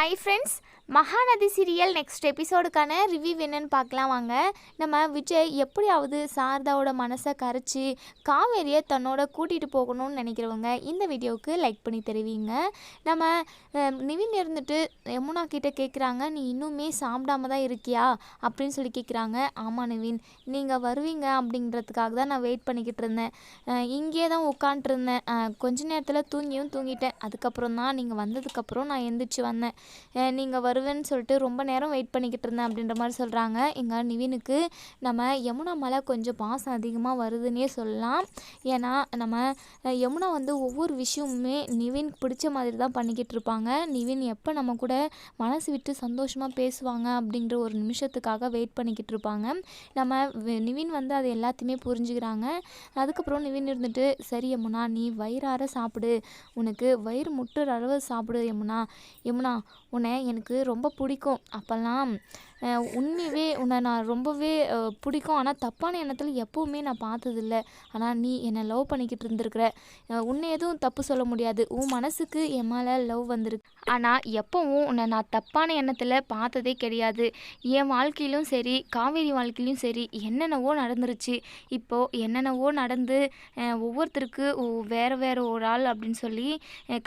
Hi friends Mahanadhi serial next எபிசோடுக்கான review என்னன்னு பார்க்கலாம் வாங்க. நம்ம விஜய் எப்படியாவது சாரதாவோட மனசை கரைச்சி காவேரியை தன்னோட கூட்டிகிட்டு போகணும்னு நினைக்கிறவங்க இந்த வீடியோவுக்கு லைக் பண்ணி தெரிவிங்க. நம்ம நிவின் இருந்துட்டு யமுனா கிட்டே கேட்குறாங்க நீ இன்னுமே சாப்பிடாம தான் இருக்கியா? அப்படின்னு சொல்லி கேட்குறாங்க ஆமாம் நிவின் நீங்கள் வருவீங்க அப்படின்றதுக்காக தான் நான் வெயிட் பண்ணிக்கிட்டு இருந்தேன். இங்கே தான் உட்காண்ட்ருந்தேன் கொஞ்ச நேரத்தில் தூங்கியும் தூங்கிட்டேன். அதுக்கப்புறம் தான் நீங்கள் வந்ததுக்கப்புறம் நான் எந்திரிச்சு வந்தேன். நீங்கள் வருவேன்னு சொல்லிட்டு ரொம்ப நேரம் வெயிட் பண்ணிக்கிட்டு இருந்தேன் அப்படின்ற மாதிரி சொல்கிறாங்க எங்கள் நிவினுக்கு நம்ம யமுனா மேலே கொஞ்சம் பாசம் அதிகமாக வருதுன்னே சொல்லலாம். ஏன்னா நம்ம யமுனா வந்து ஒவ்வொரு விஷயமுமே நிவின் பிடிச்ச மாதிரி தான் பண்ணிக்கிட்டு இருப்பாங்க. நிவின் எப்போ நம்ம கூட மனசு விட்டு சந்தோஷமாக பேசுவாங்க அப்படின்ற ஒரு நிமிஷத்துக்காக வெயிட் பண்ணிக்கிட்டு இருப்பாங்க. நம்ம நிவின் வந்து அது எல்லாத்தையுமே புரிஞ்சுக்கிறாங்க. அதுக்கப்புறம் நிவின் இருந்துட்டு சரி யமுனா நீ வயிறார சாப்பிடு. உனக்கு வயிறு முட்டுற அளவு சாப்பிடு யமுனா. யமுனா உன்னை எனக்கு ரொம்ப பிடிக்கும். அப்போல்லாம் உண்மையவே உன்னை நான் ரொம்பவே பிடிக்கும். ஆனால் தப்பான எண்ணத்தில் எப்போவுமே நான் பார்த்ததில்ல. ஆனால் நீ என்னை லவ் பண்ணிக்கிட்டு இருந்திருக்கிற. உன்னை எதுவும் தப்பு சொல்ல முடியாது. உன் மனசுக்கு என் மேலே லவ் வந்திருக்கு. ஆனால் எப்போவும் உன்னை நான் தப்பான எண்ணத்தில் பார்த்ததே கிடையாது. என் வாழ்க்கையிலும் சரி காவேரி வாழ்க்கையிலும் சரி என்னென்னவோ நடந்துருச்சு. இப்போது என்னென்னவோ நடந்து ஒவ்வொருத்தருக்கு வேறு வேறு ஒரு ஆள் அப்படின்னு சொல்லி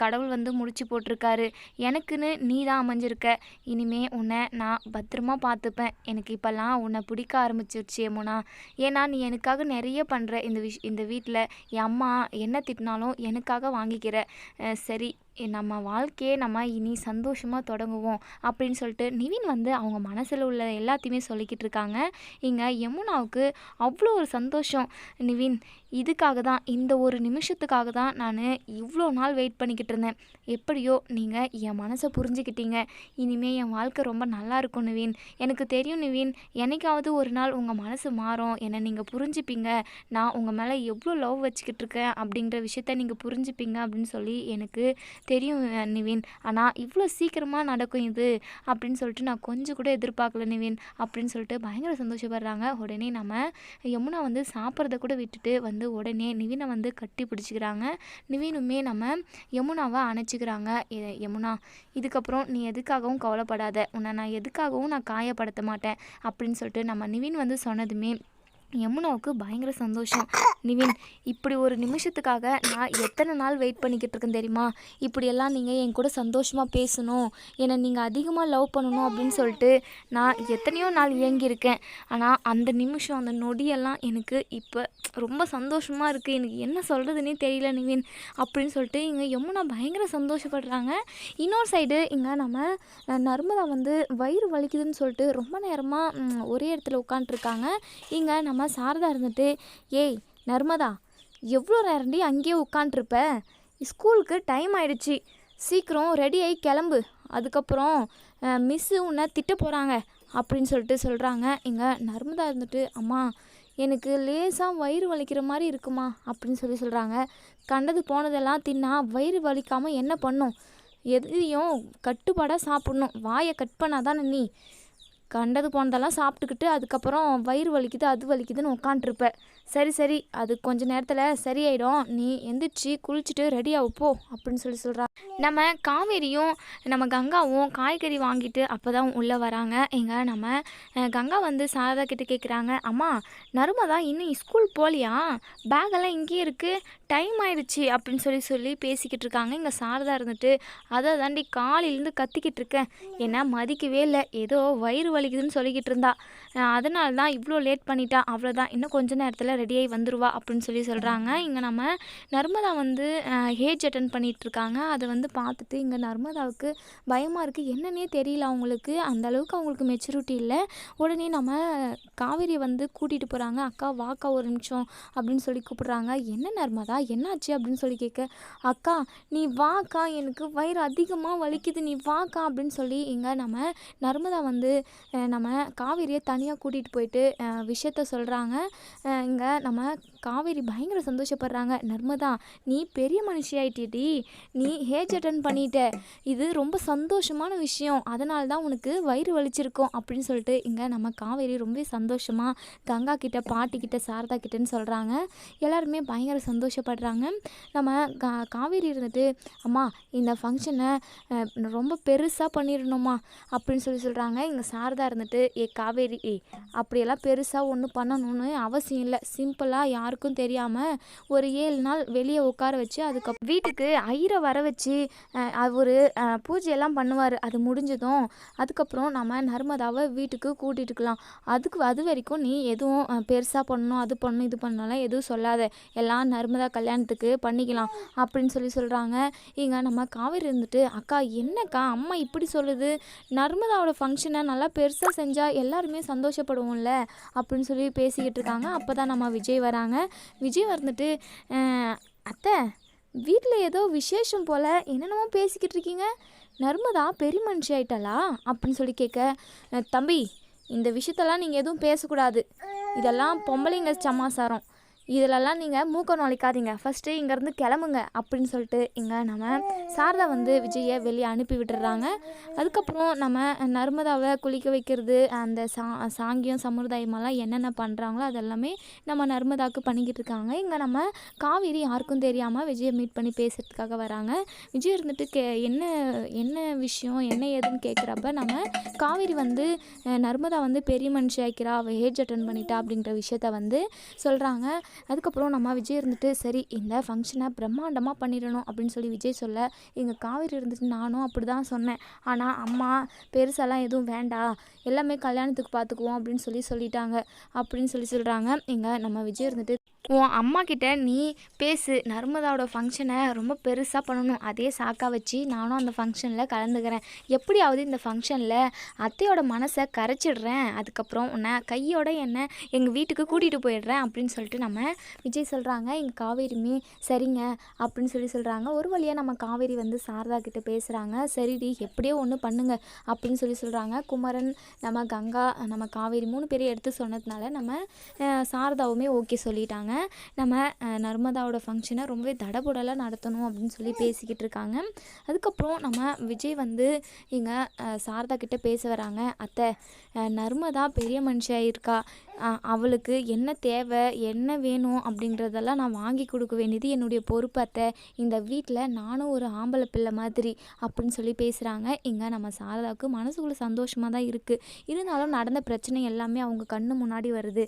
கடவுள் வந்து முடிச்சு போட்டிருக்காரு. எனக்குன்னு நீ தான் அமைஞ்சிருக்க. இனிமே உன்னை நான் பத்திரமா பார்த்துப்பேன். எனக்கு இப்போல்லாம் உன்னை பிடிக்க ஆரம்பிச்சிருச்சு யமுனா. ஏன்னா நீ எனக்காக நிறைய பண்ணுற இந்த விஷ் இந்த வீட்டில் என் அம்மா என்ன திட்டினாலும் எனக்காக வாங்கிக்கிற. சரி நம்ம வாழ்க்கையே நம்ம இனி சந்தோஷமாக தொடங்குவோம் அப்படின்னு சொல்லிட்டு நிவின் வந்து அவங்க மனசில் உள்ள எல்லாத்தையுமே சொல்லிக்கிட்டு இருக்காங்க. இங்கே யமுனாவுக்கு அவ்வளோ ஒரு சந்தோஷம். நிவின் இதுக்காக தான் இந்த ஒரு நிமிஷத்துக்காக தான் நான் இவ்வளோ நாள் வெயிட் பண்ணிக்கிட்டு இருந்தேன். எப்படியோ நீங்கள் என் மனசை புரிஞ்சுக்கிட்டீங்க. இனிமேல் என் வாழ்க்கை ரொம்ப நல்லா இருக்கும் நிவின். எனக்கு தெரியும் நிவின் என்னைக்காவது ஒரு நாள் உங்கள் மனசு மாறும். என்னை நீங்கள் புரிஞ்சுப்பீங்க. நான் உங்கள் மேலே எவ்வளோ லவ் வச்சுக்கிட்டு இருக்கேன் அப்படின்ற விஷயத்த நீங்கள் புரிஞ்சுப்பீங்க அப்படின்னு சொல்லி எனக்கு தெரியும் நிவின். ஆனால் இவ்வளோ சீக்கிரமாக நடக்கும் இது அப்படின்னு சொல்லிட்டு நான் கொஞ்சம் கூட எதிர்பார்க்கல நிவின். அப்படின்னு சொல்லிட்டு பயங்கர சந்தோஷப்படுறாங்க. உடனே நம்ம யமுனா வந்து சாப்பிட்றத கூட விட்டுட்டு வந்து உடனே நிவினை வந்து கட்டி பிடிச்சிக்கிறாங்க. நிவினுமே நம்ம யமுனாவை அணைச்சிக்கிறாங்க. "எ- யமுனா இதுக்கப்புறம் நீ எதுக்காகவும் கவலைப்படாத. உன்னை நான் எதுக்காகவும் நான் காயப்படுத்த மாட்டேன். அப்படின்னு சொல்லிட்டு நம்ம நிவின் வந்து சொன்னதுமே யமுனாவுக்கு பயங்கர சந்தோஷம். நிவின் இப்படி ஒரு நிமிஷத்துக்காக நான் எத்தனை நாள் வெயிட் பண்ணிக்கிட்டு இருக்கேன் தெரியுமா? இப்படியெல்லாம் நீங்கள் என் கூட சந்தோஷமாக பேசணும். என்னை நீங்கள் அதிகமாக லவ் பண்ணணும் அப்படின்னு சொல்லிட்டு நான் எத்தனையோ நாள் இயங்கியிருக்கேன். ஆனால் அந்த நிமிஷம் அந்த நொடியெல்லாம் எனக்கு இப்போ ரொம்ப சந்தோஷமாக இருக்குது எனக்கு என்ன சொல்கிறதுனே தெரியல நிவின் அப்படின்னு சொல்லிட்டு இங்கே யமுனா பயங்கர சந்தோஷப்படுறாங்க. இன்னொரு சைடு இங்கே நம்ம நர்மதா வந்து வயிறு வலிக்குதுன்னு சொல்லிட்டு ரொம்ப நேரமாக ஒரே இடத்துல உட்காந்துட்ருக்காங்க இங்கே நம்ம சாரதா இருந்துட்டு ஏய் நர்மதா எவ்வளோ நேரண்டி அங்கேயே உட்காண்ட்ருப்ப ஸ்கூலுக்கு டைம் ஆயிடுச்சு. சீக்கிரம் ரெடி ஆகி கிளம்பு. அதுக்கப்புறம் மிஸ்ஸு உன்னை திட்ட போகிறாங்க அப்படின்னு சொல்லிட்டு சொல்கிறாங்க இங்கே நர்மதா இருந்துட்டு அம்மா எனக்கு லேசாக வயிறு வலிக்கிற மாதிரி இருக்குமா? அப்படின்னு சொல்லி சொல்கிறாங்க கண்டது போனதெல்லாம் தின்னா வயிறு வலிக்காமல் என்ன பண்ணும்? எதையும் கட்டுப்பாடாக சாப்பிடணும். வாயை கட் பண்ணாதானே நீ? கண்டது போனதெல்லாம் சாப்பிட்டுக்கிட்டு அதுக்கப்புறம் வயிறு வலிக்குது அது வலிக்குதுன்னு உட்காண்ட்ருப்பேன் சரி சரி. அது கொஞ்ச நேரத்தில் சரியாயிடும். நீ எந்திரிச்சு குளிச்சுட்டு ரெடி போ அப்படின்னு சொல்லி சொல்கிறா நம்ம காவேரியும் நம்ம கங்காவும் காய்கறி வாங்கிட்டு அப்போ தான் உள்ளே வராங்க. எங்க நம்ம கங்கா வந்து சாரதா கிட்ட கேட்குறாங்க அம்மா நர்மதா இன்னும் ஸ்கூல் போகலையா பேக்கெல்லாம் இங்கேயே இருக்குது டைம் ஆயிடுச்சு. அப்படின்னு சொல்லி சொல்லி பேசிக்கிட்டு இருக்காங்க. இங்கே சாரதா இருந்துட்டு அதை தாண்டி காலையிலேருந்து கத்திக்கிட்டு இருக்கேன். என்ன மதிக்கவே இல்லை. ஏதோ வயிறு வலிக்குதுன்னு சொல்லிக்கிட்டு இருந்தா. அதனால தான் இவ்வளோ லேட் பண்ணிட்டா. அவ்வளோதான் இன்னும் கொஞ்ச நேரத்தில் ரெடியாகி வந்துடுவா அப்படின்னு சொல்லி சொல்கிறாங்க இங்கே நம்ம நர்மதா வந்து ஏஜ் அட்டன் பண்ணிகிட்ருக்காங்க அதை வந்து பார்த்துட்டு இங்கே நர்மதாவுக்கு பயமாக இருக்குது என்னன்னே தெரியல அவங்களுக்கு. அந்த அளவுக்கு அவங்களுக்கு மெச்சூரிட்டி இல்லை. உடனே நம்ம காவேரியை வந்து கூட்டிகிட்டு போகிறாங்க அக்கா வாக்கா ஒரு நிமிஷம் அப்படின்னு சொல்லி கூப்பிட்றாங்க. என்ன நர்மதா? என்னாச்சு? அப்படின்னு சொல்லி கேட்க அக்கா நீ வாக்கா. எனக்கு வயிறு அதிகமாக வலிக்குது. நீ வாக்கா. அப்படின்னு சொல்லி இங்கே நம்ம நர்மதா வந்து நம்ம காவேரியை தனியாக கூட்டிகிட்டு போயிட்டு விஷயத்த சொல்கிறாங்க இங்கே நம்ம காவேரி பயங்கர சந்தோஷப்படுறாங்க. நர்மதா நீ பெரிய மனுஷியாயிட்டி நீ ஹேஜ் அட்டன் பண்ணிட்ட. இது ரொம்ப சந்தோஷமான விஷயம். அதனால தான் உனக்கு வயிறு வலிச்சிருக்கும் அப்படின்னு சொல்லிட்டு இங்கே நம்ம காவேரி ரொம்ப சந்தோஷமாக கங்கா கிட்ட பாட்டி கிட்ட சாரதா கிட்டன்னு சொல்கிறாங்க எல்லாருமே பயங்கர சந்தோஷப்படுறாங்க. நம்ம கா காவேரி இருந்துட்டு அம்மா இந்த ஃபங்க்ஷனை ரொம்ப பெருசாக பண்ணிடணுமா? அப்படின்னு சொல்லி சொல்கிறாங்க இங்கே சாரதா இருந்துட்டு ஏ காவேரி ஏ அப்படியெல்லாம் பெருசாக ஒன்றும் பண்ணணும்னு அவசியம் இல்லை. சிம்பிளாக யாருக்கும் தெரியாமல் ஒரு ஏழு நாள் வெளியே உட்கார வச்சு அதுக்கப்புறம் வீட்டுக்கு ஐயரை வர வச்சு அவர் பூஜையெல்லாம் பண்ணுவார். அது முடிஞ்சதும் அதுக்கப்புறம் நம்ம நர்மதாவை வீட்டுக்கு கூட்டிகிட்டுக்கலாம் அதுக்கு அது வரைக்கும் நீ எதுவும் பெருசாக பண்ணணும் அது பண்ணணும் இது பண்ணலாம் எதுவும் சொல்லாத. எல்லாம் நர்மதா கல்யாணத்துக்கு பண்ணிக்கலாம் அப்படின்னு சொல்லி சொல்கிறாங்க இங்கே நம்ம காவேரி இருந்துட்டு அக்கா என்னக்கா அம்மா இப்படி சொல்லுது? நர்மதாவோட ஃபங்க்ஷனை நல்லா பெருசாக செஞ்சால் எல்லாருமே சந்தோஷப்படுவோம்ல? அப்படின்னு சொல்லி பேசிக்கிட்டு இருக்காங்க. அப்போ தான் நம்ம விஜய் வராங்க. விஜய் வந்துட்டு அத்தை வீட்டில் ஏதோ விசேஷம் போல் என்னென்னமோ பேசிக்கிட்டு இருக்கீங்க. நர்மதா பெரிய மனுஷி ஆயிட்டாளா? அப்படின்னு சொல்லி கேட்க தம்பி இந்த விஷயத்தெல்லாம் நீங்கள் எதுவும் பேசக்கூடாது. இதெல்லாம் பொம்பளைங்க சமாசாரம். இதிலெல்லாம் நீங்கள் மூக்க நுழைக்காதீங்க. ஃபஸ்ட்டு இங்கேருந்து கிளம்புங்க அப்படின்னு சொல்லிட்டு இங்கே நம்ம சாரதா வந்து விஜயை வெளியே அனுப்பி விட்டுறாங்க. அதுக்கப்புறம் நம்ம நர்மதாவை குளிக்க வைக்கிறது அந்த சா சாங்கியம் சம்பிரதாயமெல்லாம் என்னென்ன பண்ணுறாங்களோ அதெல்லாமே நம்ம நர்மதாவுக்கு பண்ணிக்கிட்டு இருக்காங்க. இங்கே நம்ம காவேரி யாருக்கும் தெரியாமல் விஜயை மீட் பண்ணி பேசுகிறதுக்காக வராங்க. விஜய் இருந்துட்டு கே என்ன என்ன விஷயம் என்ன ஏதுன்னு கேட்குறப்ப நம்ம காவேரி வந்து நர்மதா வந்து பெரிய மனுஷியாக்கிறா அவள் ஏஜ் அட்டன் பண்ணிட்டா அப்படின்ற விஷயத்த வந்து சொல்கிறாங்க அதுக்கப்புறம் நம்ம விஜய் இருந்துட்டு சரி இந்த ஃபங்க்ஷனை பிரம்மாண்டமாக பண்ணிடணும் அப்படின்னு சொல்லி விஜய் சொல்ல எங்கள் காவேரி இருந்துட்டு நானும் அப்படி தான் சொன்னேன். ஆனால் அம்மா பெருசாலாம் எதுவும் வேண்டாம் எல்லாமே கல்யாணத்துக்கு பார்த்துக்குவோம் அப்படின்னு சொல்லி சொல்லிட்டாங்க. அப்படின்னு சொல்லி சொல்கிறாங்க இங்கே நம்ம விஜய் இருந்துட்டு உன் அம்மா கிட்ட நீ பேசு. நர்மதாவோட ஃபங்க்ஷனை ரொம்ப பெருசாக பண்ணணும். அதே சாக்கா வச்சு நானும் அந்த ஃபங்க்ஷனில் கலந்துக்கிறேன். எப்படியாவது இந்த ஃபங்க்ஷனில் அத்தையோட மனசை கரைச்சிடுறேன். அதுக்கப்புறம் உன்னை கையோட என்னை எங்கள் வீட்டுக்கு கூட்டிகிட்டு போயிடுறேன் அப்படின்னு சொல்லிட்டு நம்ம விஜய் சொல்கிறாங்க எங்கள் காவேரிமே சரிங்க அப்படின்னு சொல்லி சொல்கிறாங்க ஒரு வழியாக நம்ம காவேரி வந்து சாரதா கிட்டே பேசுகிறாங்க சரிடி எப்படியோ ஒன்று பண்ணுங்க அப்படின்னு சொல்லி சொல்கிறாங்க குமரன் நம்ம கங்கா நம்ம காவேரி மூணு பேரையும் எடுத்து சொன்னதுனால நம்ம சாரதாவுமே ஓகே சொல்லிட்டாங்க. நம்ம நர்மதாவோட ஃபங்க்ஷனை ரொம்பவே தடபுடலாக நடத்தணும் அப்படின்னு சொல்லி பேசிக்கிட்டு இருக்காங்க. அதுக்கப்புறம் நம்ம விஜய் வந்து இங்கே சாரதா கிட்டே பேச வராங்க. அத்தை நர்மதா பெரிய மனுஷியாக இருக்கா? அவளுக்கு என்ன தேவை என்ன வேணும் அப்படின்றதெல்லாம் நான் வாங்கி கொடுக்க வேண்டியது என்னுடைய பொறுப்பு அத்தை. இந்த வீட்டில் நானும் ஒரு ஆம்பளை பிள்ளை மாதிரி அப்படின்னு சொல்லி பேசுகிறாங்க இங்கே நம்ம சாரதாவுக்கு மனசுக்குள்ள சந்தோஷமாக தான் இருக்குது இருந்தாலும் நடந்த பிரச்சனை எல்லாமே அவங்க கண்ணு முன்னாடி வருது.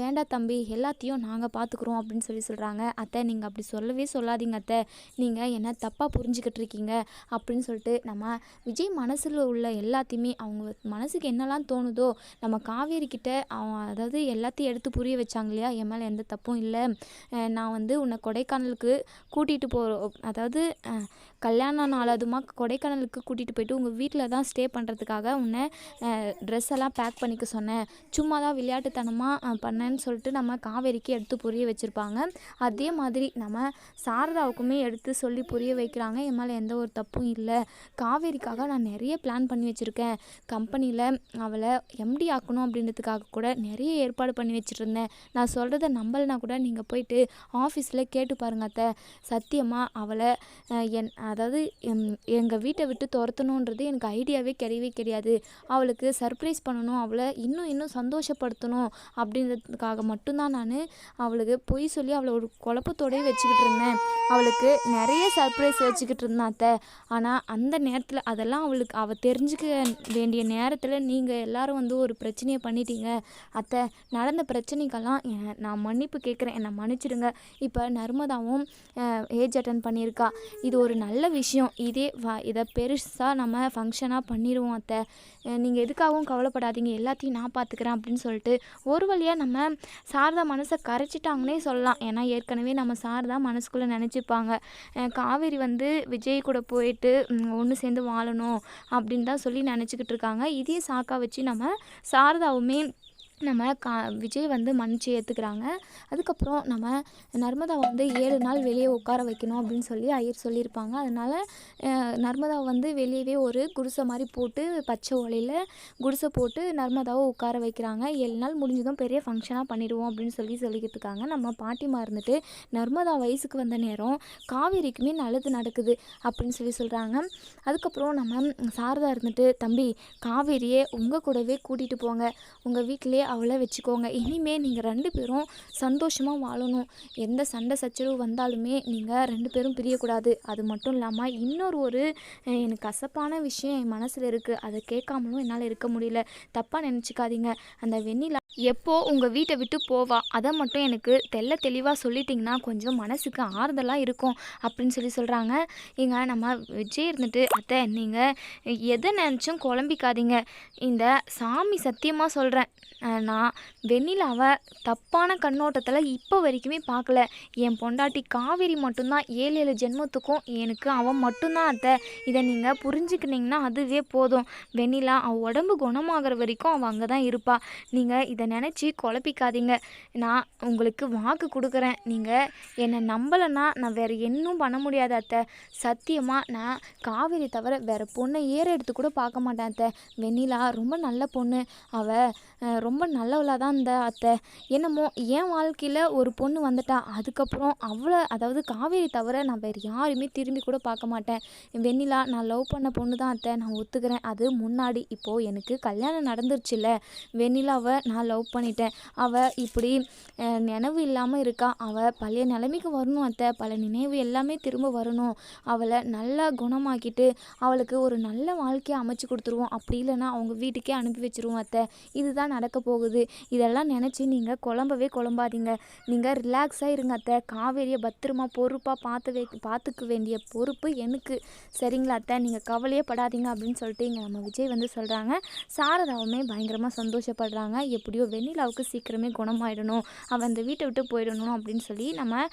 வேண்டாம் தம்பி எல்லாத்தையும் நாங்கள் பார்த்துக்குறோம் அப்படின்னு சொல்லி சொல்கிறாங்க அத்தை நீங்கள் அப்படி சொல்லவே சொல்லாதீங்க அத்தை. நீங்கள் என்ன தப்பாக புரிஞ்சுக்கிட்டு இருக்கீங்க அப்படின்னு சொல்லிட்டு நம்ம விஜய் மனசில் உள்ள எல்லாத்தையுமே அவங்க மனசுக்கு என்னெல்லாம் தோணுதோ நம்ம காவேரி கிட்ட அவன் அதாவது எல்லாத்தையும் எடுத்து புரிய வச்சாங்க இல்லையா? என் மேலே எந்த தப்பும் இல்லை. நான் வந்து உன்னை கொடைக்கானலுக்கு கூட்டிகிட்டு போகிறோம் அதாவது கல்யாண நாள் கொடைக்கானலுக்கு கூட்டிகிட்டு போயிட்டு உங்கள் வீட்டில் தான் ஸ்டே பண்ணுறதுக்காக உன்னை ட்ரெஸ் எல்லாம் பேக் பண்ணிக்க சொன்னேன். சும்மா தான் விளையாட்டுத்தனமாக பண்ணேன்னு சொல்லிட்டு நம்ம காவேரிக்கு எடுத்து புரிய வச்சுருப்பாங்க. அதே மாதிரி நம்ம சாரதாவுக்குமே எடுத்து சொல்லி புரிய வைக்கிறாங்க. என் மேலே எந்த ஒரு தப்பும் இல்லை. காவேரிக்காக நான் நிறைய பிளான் பண்ணி வச்சுருக்கேன். கம்பெனியில் அவளை எம்டி ஆக்கணும் அப்படின்றதுக்காக கூட நிறைய ஏற்பாடு பண்ணி வச்சுருந்தேன். நான் சொல்கிறத நம்பலைனா கூட நீங்கள் போயிட்டு ஆஃபீஸில் கேட்டு பாருங்க அத்தை. சத்தியமாக அவளை என் அதாவது எங்கள் வீட்டை விட்டு துரத்தணுன்றது எனக்கு ஐடியாவே கிடையவே கிடையாது. அவளுக்கு சர்ப்ரைஸ் பண்ணணும் அவளை இன்னும் இன்னும் சந்தோஷப்படுத்தணும் அப்படின்றதுக்காக மட்டும்தான் நான் அவளுக்கு பொய் சொல்லி அவளை ஒரு குழப்பத்தோடயே வச்சுக்கிட்டு இருந்தேன். அவளுக்கு நிறைய சர்ப்ரைஸ் வச்சுக்கிட்டு இருந்தான் அத்தை. ஆனால் அந்த நேரத்தில் அதெல்லாம் அவளுக்கு அவள் தெரிஞ்சுக்க வேண்டிய நேரத்தில் நீங்கள் எல்லோரும் வந்து ஒரு பிரச்சனையை பண்ணிட்டீங்க. அத்தை நடந்த பிரச்சனைக்கெல்லாம் நான் மன்னிப்பு கேட்குறேன். என்னை மன்னிச்சிடுங்க. இப்போ நர்மதாவும் ஏஜ் அட்டன் பண்ணியிருக்கா. இது ஒரு நல்ல நல்ல விஷயம். இதே வா இதை பெருசாக நம்ம ஃபங்க்ஷனாக பண்ணிடுவோம் அத்தை. நீங்கள் எதுக்காகவும் கவலைப்படாதீங்க. எல்லாத்தையும் நான் பார்த்துக்கிறேன் அப்படின்னு சொல்லிட்டு ஒரு வழியாக நம்ம சாரதா மனசை கரைச்சிட்டாங்கன்னே சொல்லலாம். ஏன்னா ஏற்கனவே நம்ம சாரதா மனசுக்குள்ளே நினச்சிப்பாங்க. காவேரி வந்து விஜய் கூட போயிட்டு ஒன்று சேர்ந்து வாழணும் அப்படின்னு தான் சொல்லி நினச்சிக்கிட்டு இருக்காங்க. இதே சாக்கா வச்சு நம்ம சாரதாவுமே நம்ம கா விஜய் வந்து மன்னிச்சு ஏற்றுக்கிறாங்க அதுக்கப்புறம் நம்ம நர்மதா வந்து ஏழு நாள் வெளியே உட்கார வைக்கணும் அப்படின்னு சொல்லி ஐயர் சொல்லியிருப்பாங்க. அதனால் நர்மதாவை வந்து வெளியவே ஒரு குடிசை மாதிரி போட்டு பச்சை ஓலையில் குடிசை போட்டு நர்மதாவை உட்கார வைக்கிறாங்க. ஏழு நாள் முடிஞ்சதும் பெரிய ஃபங்க்ஷனாக பண்ணிடுவோம் அப்படின்னு சொல்லி சொல்லிக்கிட்டு இருக்காங்க. நம்ம பாட்டிமா இருந்துட்டு நர்மதா வயசுக்கு வந்த நேரம் காவேரிக்குமே நல்லது நடக்குது அப்படின்னு சொல்லி சொல்கிறாங்க அதுக்கப்புறம் நம்ம சாரதா இருந்துட்டு தம்பி காவேரியை உங்கள் கூடவே கூட்டிகிட்டு போங்க. உங்கள் வீட்டிலேயே அவளை வச்சுக்கோங்க. இனிமே நீங்கள் ரெண்டு பேரும் சந்தோஷமாக வாழணும். எந்த சண்டை சச்சரவு வந்தாலுமே நீங்கள் ரெண்டு பேரும் பிரியக்கூடாது. அது மட்டும் இல்லாமல் இன்னொரு ஒரு எனக்கு கசப்பான விஷயம் என் மனசில் இருக்குது அதை கேட்காமலும் என்னால் இருக்க முடியல. தப்பாக நினச்சிக்காதீங்க. அந்த வெண்ணிலா எப்போ உங்கள் வீட்டை விட்டு போவா? அதை மட்டும் எனக்கு தெள்ள தெளிவாக சொல்லிட்டிங்கன்னா கொஞ்சம் மனசுக்கு ஆறுதலாக இருக்கும் அப்படின்னு சொல்லி சொல்கிறாங்க இங்க நம்ம விஜய் இருந்துட்டு அத்தை நீங்கள் எதை நினச்சும் குழம்பிக்காதீங்க. இந்த சாமி சத்தியமாக சொல்கிறேன் நான் வெண்ணிலாவை தப்பான கண்ணோட்டத்தில் இப்போ வரைக்குமே பார்க்கல. என் பொண்டாட்டி காவேரி மட்டும்தான் ஏழு ஏழு ஜென்மத்துக்கும் எனக்கு அவன் மட்டும்தான் அத்தை. இதை நீங்கள் புரிஞ்சுக்கினீங்கன்னா அதுவே போதும். வெண்ணிலா அவள் உடம்பு குணமாகிற வரைக்கும் அவள் அங்கே தான் இருப்பாள் நீங்கள் இதை நினச்சி குழப்பிக்காதீங்க. நான் உங்களுக்கு வாக்கு கொடுக்குறேன். நீங்கள் என்னை நம்பலைன்னா நான் வேறு இன்னும் பண்ண முடியாது அத்தை. சத்தியமாக நான் காவேரி தவிர வேறு பொண்ணை ஏற எடுத்து கூட பார்க்க மாட்டேன் அத்தை. வெண்ணிலா ரொம்ப நல்ல பொண்ணு. அவள் ரொம்ப நல்லவளாக தான் இந்த அத்தை. என்னமோ என் வாழ்க்கையில் ஒரு பொண்ணு வந்துட்டா. அதுக்கப்புறம் அவளை அதாவது காவேரி தவிர நான் வேறு யாரையுமே திரும்பி கூட பார்க்க மாட்டேன். வெண்ணிலா நான் லவ் பண்ண பொண்ணு தான் அத்தை. நான் ஒத்துக்கிறேன். அது முன்னாடி இப்போது எனக்கு கல்யாணம் நடந்துருச்சுல்ல. வெண்ணிலாவை நான் லவ் பண்ணிட்டேன். அவள் இப்படி நினைவு இல்லாமல் இருக்கா. அவள் பழைய நிலைமைக்கு வரணும் அத்தை. பல நினைவு எல்லாமே திரும்ப வரணும். அவளை நல்லா குணமாக்கிட்டு அவளுக்கு ஒரு நல்ல வாழ்க்கையை அமைச்சு கொடுத்துருவோம். அப்படி இல்லைன்னா அவங்க வீட்டுக்கே அனுப்பி வச்சுருவோம் அத்தை. இதுதான் நடக்க போகுது. இதெல்லாம் நினச்சி நீங்கள் குழம்பவே குழம்பாதீங்க. நீங்கள் ரிலாக்ஸாக இருங்க அத்தை. காவேரியை பத்திரமா பொறுப்பாக பார்த்து வை பார்த்துக்க வேண்டிய பொறுப்பு எனக்கு. சரிங்களா அத்தை? நீங்கள் கவலையே படாதீங்க அப்படின்னு சொல்லிட்டு இங்கே நம்ம விஜய் வந்து சொல்கிறாங்க சாரதாவுமே பயங்கரமாக சந்தோஷப்படுறாங்க. எப்படியோ வெண்ணிலாவுக்கு சீக்கிரமே குணமாயிடணும். அவன் அந்த வீட்டை விட்டு போயிடணும் அப்படின்னு சொல்லி நம்ம